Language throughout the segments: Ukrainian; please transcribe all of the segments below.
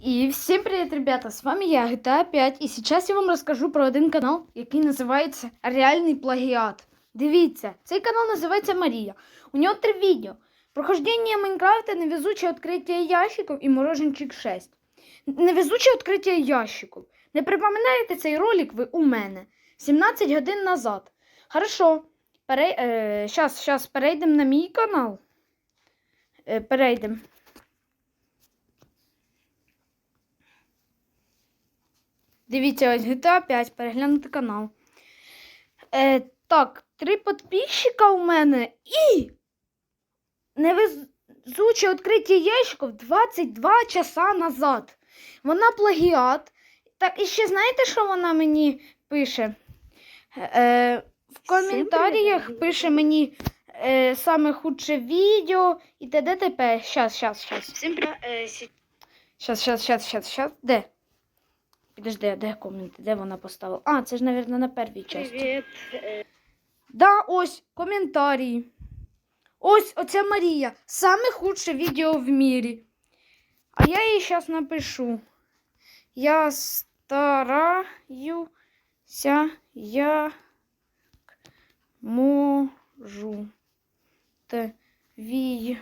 И всем привет, ребята! С вами я, GTA 5, и сейчас я вам розкажу про один канал, який називається Реальний плагіат. Дивіться, цей канал називається Марія. У нього три відео: прохождення Майнкрафта, невезуче відкриття ящиків і мороженчик 6. Невезуче відкриття ящиків. Не припоминаєте цей ролик ви у мене 17 годин назад. Хорошо. Перей... Е, щас перейдемо на мій канал. Е, перейдемо. Дивіться, ось GTA 5, переглянути канал. Е, так, три підписчика у мене і невезуче відкриття ящиків 22 часа назад. Вона плагіат. Так, і ще знаєте, що вона мені пише? Е, в коментарях пише мені е, саме худше відео і т.д. т.п. Щас, щас, щас. Э, се- Щас, щас, щас, щас, щас. Де? Підожди, а де коменти? Де вона поставила? А, це ж, мабуть, на першій. Э, Да, ось коментарі. Ось оця Марія. Саме худше відео в мірі. А я їй зараз напишу. Я стараюся, як можу. Твій.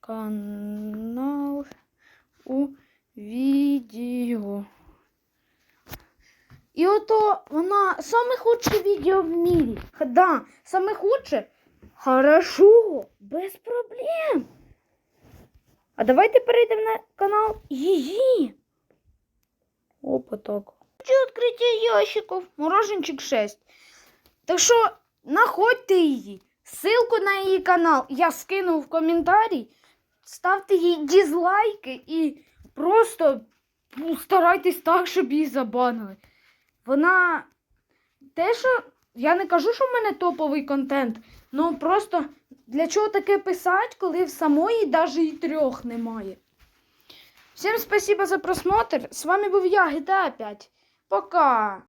Канал у відео. І ото вона саме худше відео в мірі. Да, саме худше. Хорошо, без проблем. А давайте перейдемо на канал її. Опа, так. Хочу відкриття ящиків. Мороженчик 6. Так що знаходьте її. Ссылку на її канал я скину в коментарі. Ставте їй дізлайки і просто старайтесь так, щоб її забанили. Вона те, що я не кажу, що в мене топовий контент. Ну просто для чого таке писати, коли в самої навіть і трьох немає. Всім спасибо за просмотр. З вами був я, GTA 5. Пока!